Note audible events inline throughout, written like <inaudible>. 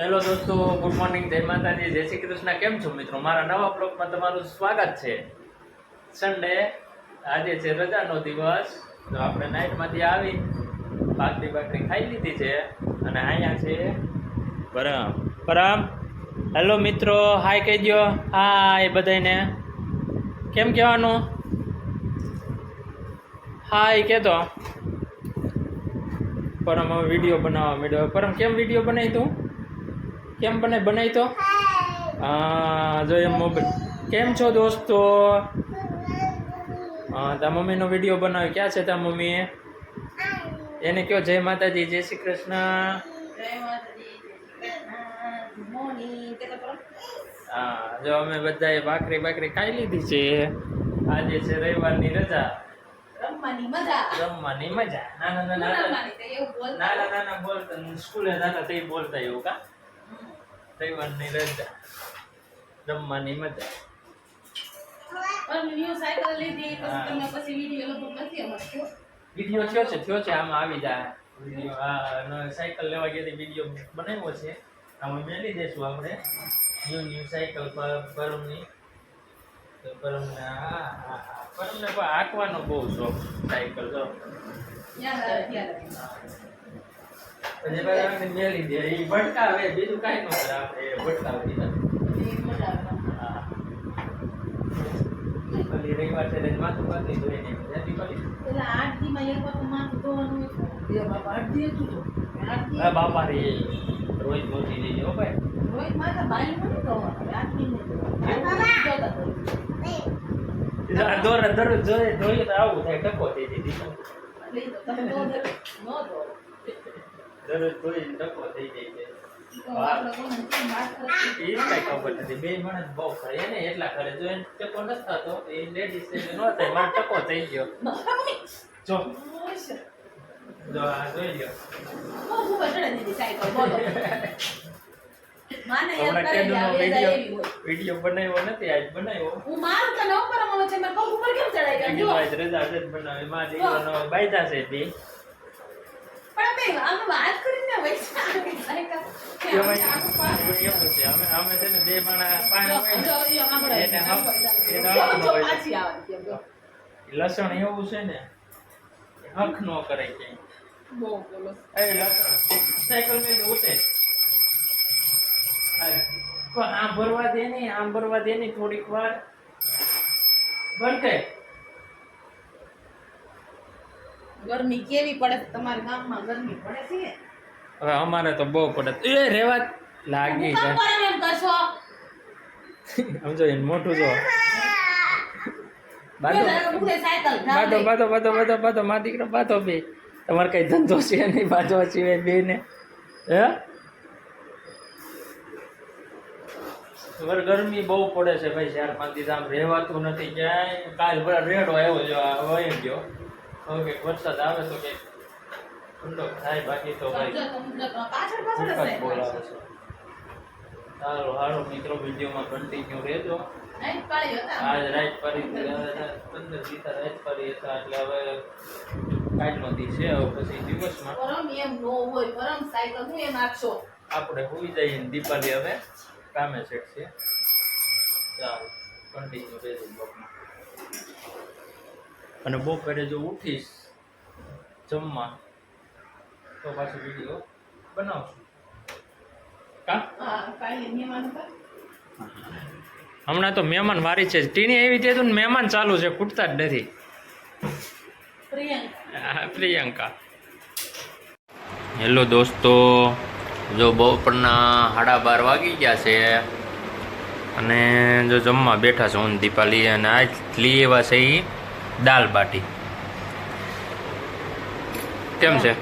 Hello દોસ્તો, good morning, જય માતાજી, જય શ્રી કૃષ્ણ. કેમ છો મિત્રો? મારા નવા બ્લોગમાં તમારું સ્વાગત છે. સન્ડે આજે છે રજાનો દિવસ. તો આપણે નાઇટમાંથી આવી ભાખરી ભાખરી ખાઈ લીધી છે અને અહીંયા છે પરમ. પરમ, હેલો મિત્રો હાય કહી દો હાય બધાને કેમ કહેવાનું? હાય કહેતો. પરમ, હવે વીડિયો બનાવવા માંડ્યો. પરમ, કેમ વીડિયો બનાવી તું? કેમ બને? બનાવી તો? હા જો એમ મોબાઈલ કેમ છો દોસ્તો? હા તા મમ્મીનો વીડિયો બનાવ્યો. ક્યાં છે તા મમ્મી? એને કયો જય માતાજી જય શ્રી કૃષ્ણ. હા જો અમે બધાએ ભાખરી ભાખરી ખાઈ લીધી છે. આજે છે રવિવારની રજા. રમવાની મજા. રમવાની મજા. નાના નાના નાના નાના બોલતા સ્કૂલે જતા તે બોલતા એવું કા? રવિવારની રજા. રમવાની મજા. વીડિયો થયો. છે થયો છે આમાં આવી જાય. વીડિયો આ સાયકલ લેવા ગયા વીડિયો બનાવ્યો છે. આમાં મેળવી દઈશું આપણે. ન્યૂ ન્યૂ સાયકલ પર પરમની. પરમને હા હા હા. પરમને પણ આંકવાનો બહુ શોખ સાયકલ જો. બીજું કાંઈ ન કરે. આપણે ભટકાવી રવિવાર છે માથું પાતળી આઠ દી માં એક વાર તો માથું ધોવાનું એ બાપા રે રોજ પહોંચી જઈએ હો ભાઈ. રોજ બાઈ નથી ધોવાના. દી નહીં ધોવાના. જોઈએ જોઈએ તો આવું થાય ટકો થઈ જાય દરરોજ જોઈએ ટકો થઈ જાય છે. તો આપણે કોને કેમ વાત કરતી? એ કઈ ખબર નથી. બે માણસ બહુ કરે એને એટલા કરે જો એને ટકો નથી થતો એ લેડીઝ એટલે ન થાય. મારે ટકો થઈ ગયો. જો. જો આ જોઈ લ્યો. બહુ ઉપર ચડાઈ દીધી સાયકલ, બોલો. માને યાદ હમણાં કરે કેદુનો કે આ વીડિયો એવી હોય. વીડિયો બનાવ્યો નથી આજ બનાવ્યો. હું મારું તને ઉપર છે મેં પગ ઉપર કેમ ચડાઈ ગયા આજ રજા છે માં બાયદા છે પણ અમે વાત કરીને વૈસા અમે અમે છે ને બે. લસણ એવું છે ને હક નો કરે કે બહુ બોલો. એ લસણ સાયકલ મેં ઉતે પણ આમ ભરવા દે નહીં આમ ભરવા દે નહીં થોડીક વાર. બંધ કર ગરમી કેવી પડે તમારા ગામમાં ગરમી પડે છે? હવે અમારે તો બહુ પડે. એ રેવા લાગી સમજો એને મોટું જો. બાતો બાતો બાતો બાતો બાતો બાતો મા દીકરો બાતો બે. તમારે કઈ ધંધો છે નહીં બાજવા સિવાય બે ને. હે? ગરમી બહુ પડે છે ભાઈ ચાર પાંચ દિવસ આમ રહેવાતું નથી ક્યાંય. કાલ ભલે રેડો આવ્યો જો આ વહી ગયો. કંઈક વરસાદ આવે તો કંઈક ઠંડો થાય બાકી તો ભાઈ. બોલાવે છે. સારું હારો મિત્રો વિડીયોમાં કન્ટિન્યુ રહેજો. આજ રાઈટ પડી પંદર દિવસ રાઈટ પડી હતા એટલે હવે કાલનો દી છે હવે પછી દિવસમાં. પરમ એમ નો હોય પરમ સાયકલ હું એમ આપશો. આપણે હોઈ જઈએ દીપાલી હવે કામે છે. ચાલો કન્ટિન્યુ રહેજો બ્લોગમાં. અને બપોરે જો ઉઠીશ જમવા તો પાછો વીડિયો બનાવશું. હમણાં તો મહેમાન વારી છે. ટીણી એવી તે ને મહેમાન ચાલુ છે ખૂટતા જ નથી. પ્રિયંકા. હેલો દોસ્તો જો બપોરના સાડા બાર વાગી ગયા છે અને જો જમવા બેઠા છે હું દીપાલી અને આજ લઈ એવા છે એ દાલ બાટી. કેમ છે?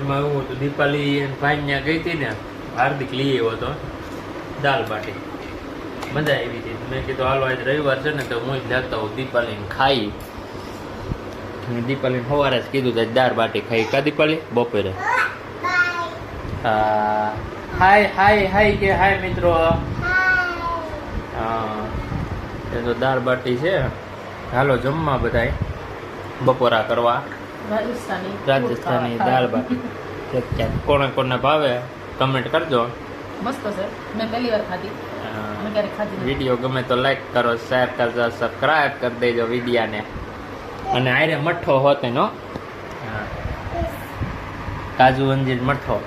એમાં એવું હતું દીપાલી ભાઈ ત્યાં ગઈ હતી ને હાર્દિક લઈ આવ્યો હતો દાલ બાટી. મજા આવી હતી. મેં કીધું હાલો આજ રવિવાર છે ને તો હું જ લેતા હોઉં દીપાલીને ખાઈ. અને દીપાલીને સવારે જ કીધું તો દાળ બાટી ખાઈ કા દીપાલી? બપોરે. હા. હાય હાય હાય કે હાય મિત્રો. હા. એ તો દાળ બાટી છે. હાલો જમવા બધાય. બપોરા કરવા. રાજસ્થાની દાળ બાટી. કોને કોને ભાવે કમેન્ટ કરજો. મસ્ત છે. મેં પહેલી વાર ખાધી. વીડિયો ગમે તો લાઈક કરો શેર કરજો સબસ્ક્રાઈબ કરી દેજો વિડીયાને. અને આયરે મઠ્ઠો હોત એનો. હા. કાજુ અંજીર મઠ્ઠો.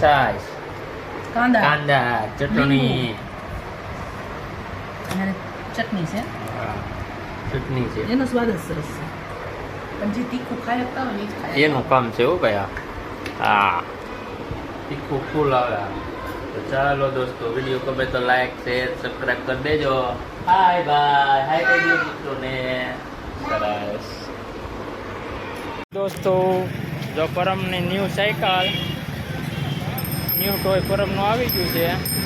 સાસ કાંદા. કાંદા ચટણી. અને ચટણી છે. ચટણી છે. એનો સ્વાદ જ સરસ છે. પણ જે તીખું ખાઈ શકતા હોય ને ખાય એનું કામ છે હો ભાઈ આ. હા. તીખું ફૂલ આવે તો ચાલો દોસ્તો વીડિયો ગમે તો લાઈક શેર સબસ્ક્રાઈબ કરી દેજો. હાય બાય હાય કહી દો મિત્રોને. સરસ. દોસ્તો જો પરમની ન્યૂ સાયકલ ન્યૂ ટોય પરમનું આવી ગયું છે.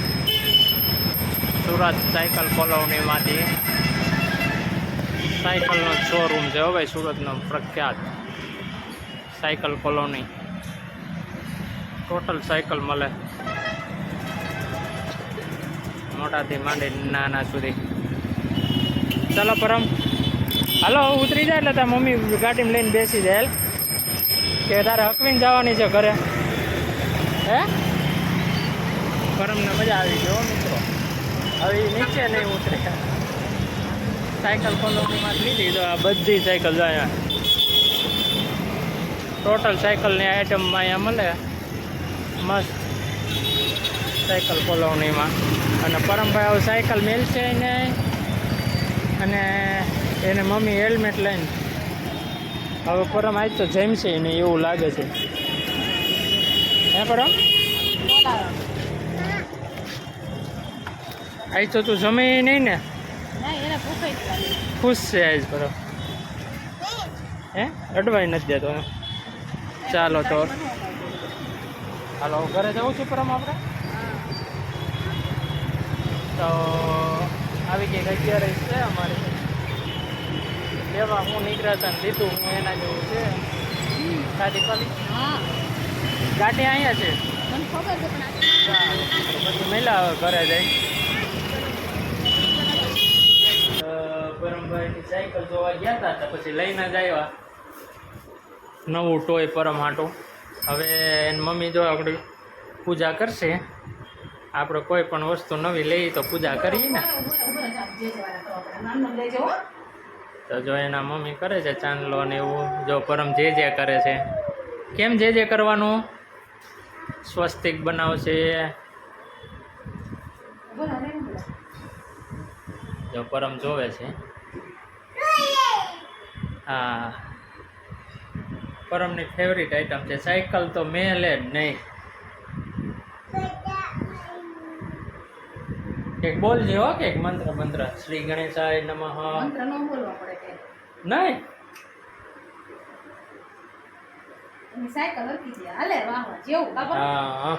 સુરત સાયકલ કોલોનીમાંથી સાયકલનો શોરૂમ છે હો ભાઈ, સુરતનો પ્રખ્યાત સાયકલ કોલોની. ટોટલ સાયકલ મળે મોટાથી માંડી નાના સુધી. ચાલો પરમ. હાલો ઉતરી જાય એટલે તાર મમ્મી ગાડીમાં લઈને બેસી જાય કે તારે હકવીને જવાની છે ઘરે. હે? પરમને મજા આવી મિત્રો હવે નીચે નહીં ઉતરે. સાયકલ કોલોનીમાં લીધી. તો આ બધી સાયકલ જાય ટોટલ સાયકલની આઈટમમાં અહીંયા મળે. મસ્ત સાયકલ કોલોનીમાં અને પરમભાઈ હવે સાયકલ મેલશે એને અને એને મમ્મી હેલ્મેટ લઈને. હવે પરમ આજ તો જમશે ને એવું લાગે છે. હે પરમ? આજ તો તું જમે નહીં ને. ખુશ છે આજ બરો. હે? અડવાઈ નથી દેતો. ચાલો તો. હાલો ઘરે જવું છું પરમ આપણે? તો આવી ગઈ અગિયાર છે અમારે. લેવા હું નીકળ્યા હતા લીધું હું એના જેવું છે. સાદી પાલી ગાડી અહીંયા છે? મને ખબર છે પણ પછી મેલા ઘરે જઈ. પરમભાઈની સાયકલ જોવા ગયા હતા તો પછી લઈને જ આવ્યા. નવું ટોય પરમ હાટું હવે એની મમ્મી જો આપણી પૂજા કરશે. આપણે કોઈ પણ વસ્તુ નવી લઈએ તો પૂજા કરીએ ને. તો જો એના મમ્મી કરે છે ચાંદલો ને એવું, જો પરમ જે જે કરે છે. કેમ જે જે કરવાનું? સ્વસ્તિક બનાવશે. જો પરમ જોવે છે. હા. પરમની ફેવરિટ આઈટમ છે. સાયકલ તો મેં લે જ નહીં. એક બોલજે હો કે એક મંત્ર મંત્ર. શ્રી ગણેશાય નમઃ. મંત્ર ન બોલવા પડે નહીં? સાયકલ હતી હાલે વાહ જેવું હા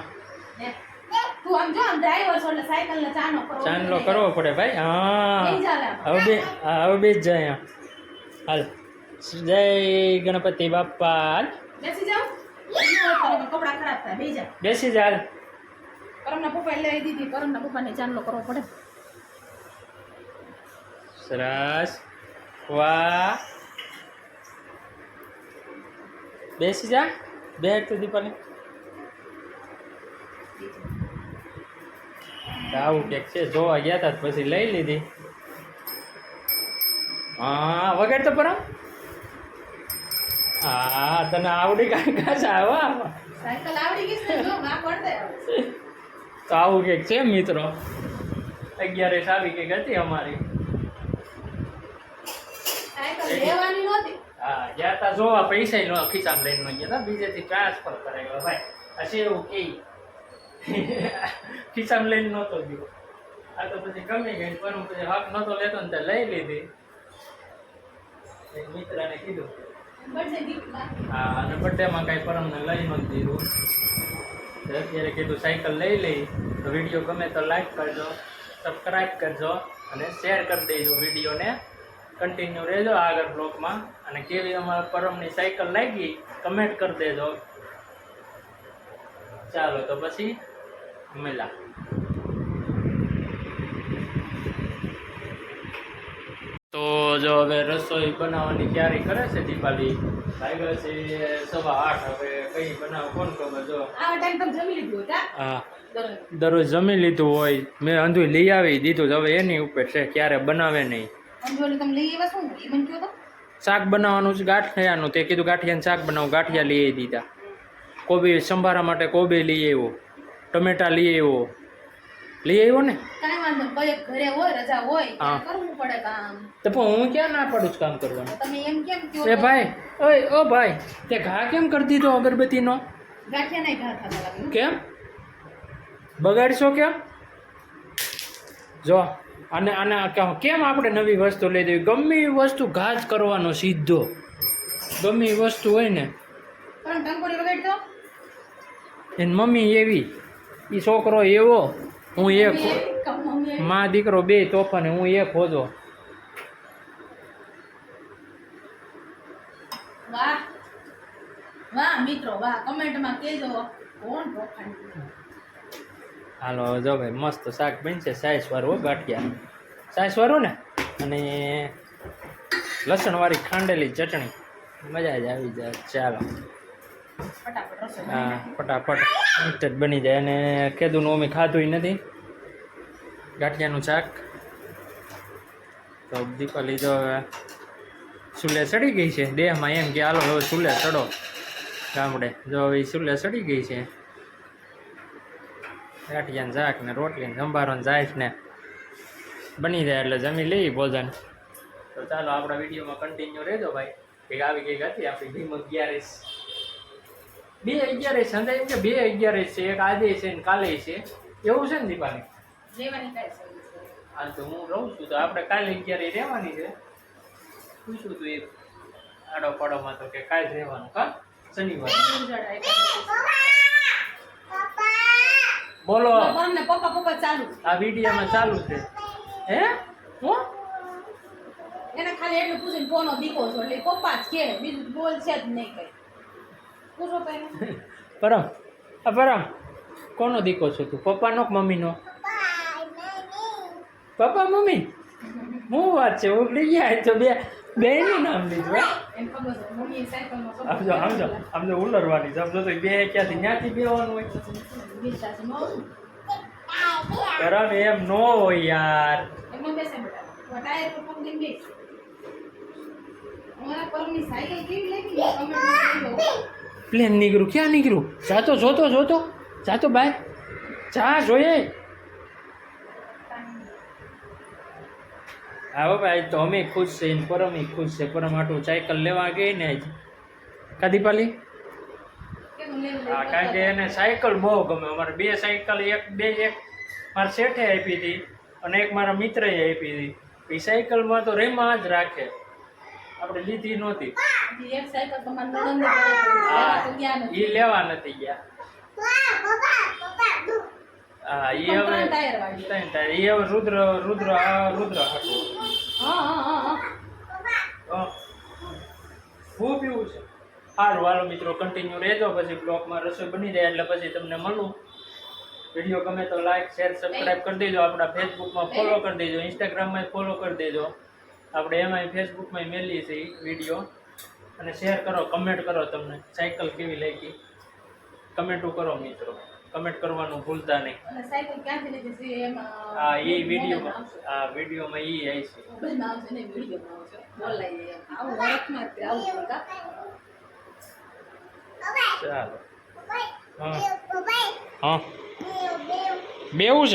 તું આમ જો આમ ડ્રાઈવર છો એટલે સાયકલ ને ચાનો કરવો ચાંદલો કરવો પડે ભાઈ હા. હવે બે હવે બે જ જાય હાલ. જય ગણપતિ બાપ્પા હાલ. બેસી જાઓ. નહીં કપડાં ખરાબ થાય. બેસી જાઓ બેસી જા હાલ. પરમના પપ્પાએ લઈ દીધી. પરમના પપ્પાને ચાંદલો કરવો પડે. સરસ. વાહ. બેસી જા. બે તું દીપાલી. આવું ટેક છે જોવા ગયા હતા પછી લઈ લીધી. હા વગેરે તો પરમ હા તને આવડી કાંઈ આવો? સાયકલ આવડી ગઈ જો તો આવું કંઈક છે મિત્રો? અગિયારે સાવી કંઈક હતી અમારી. હા ગયા તા જોવા પૈસા નો ખિસ્સામાં લઈને ગયા હતા બીજેથી ટ્રાન્સફર કરાવ્યો ભાઈ. હશે એવું કે <laughs> ખિસ્સામાં લઈને નહોતો ગયો. આ તો પછી ગમી ગઈ પણ હું પછી હક નહોતો લેતો ને ત્યાં લઈ લીધી. મિત્રને કીધું. હા અને બર્થડેમાં કાંઈ પરમને લઈ નહોતું દીધું. અત્યારે કીધું સાયકલ લઈ લઈ. તો વીડિયો ગમે તો લાઈક કરજો સબસ્ક્રાઈબ કરજો અને શેર કરી દેજો વિડીયોને. કન્ટિન્યુ રહેજો આગળ બ્લોગમાં અને કેવી અમારા પરમની સાયકલ લાગી કમેન્ટ કરી દેજો. ચાલો તો પછી મળ્યા તો જો હવે રસોઈ બનાવવાની તૈયારી કરે છે દીપાલી. વાગ્યા છે સવા આઠ હવે કઈ બનાવ કોણ ખબર જો? હા. દરરોજ. જમી લીધું હોય. મેં અંધુ લઈ આવી દીધું હવે એની ઉપર છે ક્યારે બનાવે નહીં. આવ્યા શાક બનાવવાનું છે ગાંઠિયાનું. તે કીધું ગાંઠિયાનું શાક બનાવું. ગાંઠિયા લઈ દીધા. કોબી સંભારા માટે કોબી લઈ આવ્યો. ટમેટા લઈ આવ્યો. લઈ આવ્યો ને? કાંઈ વાંધો કોઈ ઘરે હોય રજા હોય કરવું પડે કામ? તો પણ હું ક્યાં ના પડું છું કામ કરવાનું? તમે એમ કેમ કહો એ ભાઈ ઓય ઓ ભાઈ તે ઘા કેમ કરી દીધો અગરબત્તીનો? ગાંઠિયા નહીં ઘા ખાતા લાગે કેમ? બગાડશો કેમ? જો અને આને કેમ આપણે નવી વસ્તુ લઈ દેવી ગમે એવી વસ્તુ ઘા જ કરવાનો સીધો. ગમે એવી વસ્તુ હોય ને. પણ એની મમ્મી એવી. એ છોકરો એવો હું એક. મા દીકરો બે તોફાને હું એક હોજો. વાહ. વાહ મિત્રો વાહ. કમેન્ટમાં કહેજો કોણ હાલો જો ભાઈ મસ્ત શાક બનશે. સાઈસ વાળું હો, ગાંઠિયા. સાઈસ વાળું ને? અને લસણવાળી ખાંડેલી ચટણી. મજા જ આવી જાય. ચાલો. હા ફટાફટ. ઇન્સ્ટન્ટ બની જાય અને કીધું અમે ખાધું નથી. ગાંઠિયાનું શાક. તો દીપાલી જો હવે ચૂલે ચડી ગઈ છે. દેહમાં એમ કે હાલો હવે ચૂલે ચડો ગામડે. જો હવે સુલે ચૂલે ચડી ગઈ છે. ગાંઠિયાનું શાક ને રોટલી ને સંભારો ને જાય ને બની જાય એટલે જમી લઈ ભોજન. તો ચાલો આપણા વિડીયોમાં કન્ટિન્યુ રહેજો ભાઈ. કંઈક આવી કંઈક હતી આપણી ભીમ અગિયારીસ. બે અગિયાર અંદર એમ કે બે અગિયાર છે એક આજે છે ને કાલે છે. એવું છે ને દીપાલી. હાલ તો હું રહું છું તો આપણે કાલે અગિયારે રહેવાની છે. પૂછું તું એ આડો પાડોમાં તો કે કાલે રહેવાનું કા? શનિવાર. બોલો. પપ્પા ને પપ્પા પપ્પા ચાલુ આ વિડીયોમાં ચાલુ છે. હે? હું? એને ખાલી એટલું પૂછીને કોનો દીકો છો એટલે પપ્પા જ કે બીજું બોલ છે જ નહીં કઈ. પરમ આ પરમ કોનો દીકો છો તું? પપ્પાનો કે મમ્મીનો? પપ્પા મમ્મી હું વાત છે? ઉગડી ગયા તો બે બેનું નામ લીધું સમજો સમજો સમજો ઉલરવાની સમજો તો બે ક્યાંથી ત્યાંથી બેવાનું હોય? કરમ એમ નો હોય યાર. પરમની સાયકલ કેવી લાગી? પ્લેન નીકળ્યું? ક્યાં નીકળ્યું? જાતો જોતો જોતો જાતો બાય. જા, જોઈએ. હા ભાઈ, તો અમે ખુશ છે પરમ ખુશ છે. પરમ આટલું સાયકલ લેવા ગઈ ને કાદીપાલી હા, કારણ કે એને સાયકલ બહુ ગમે. અમારે બે સાયકલ એક, બે, એક. મારા શેઠે આપી હતી અને એક મારા મિત્રએ આપી હતી. એ સાયકલમાં તો રેમાં જ રાખે. આપણે લીધી નહોતી. એક સાયકલ તમારા નણંદે લેવા તો ગયા નથી. એ લેવા નથી ગયા. હા એ હવે ટાયર વાળી ત્રણ ટાયર. એ હવે રુદ્ર રુદ્ર આ રુદ્ર હતું. હા હા હા હા. ખૂબ પીવું છે. સારું હાલો મિત્રો કન્ટિન્યુ રહેજો. પછી બ્લોગમાં રસોઈ બની જાય એટલે પછી તમને મળું. વીડિયો ગમે તો લાઈક શેર સબસ્ક્રાઈબ કરી દેજો. આપણા ફેસબુકમાં ફોલો કરી દેજો. ઇન્સ્ટાગ્રામમાં ફોલો કરી દેજો. આપણે એમાંય ફેસબુકમાં મેલીએ છીએ વીડિયો અને શેર કરો કમેન્ટ કરો તમને. સાયકલ કેવી લાગી? કમેન્ટો કરો મિત્રો. કમેન્ટ કરવાનું ભૂલતા નહીં. અને સાયકલ ક્યાંથી લીધી છે? એમાં આ એ વિડીયોમાં હા આ વિડીયોમાં એ આવી છે ચાલો. હા. હા. બેવું છે?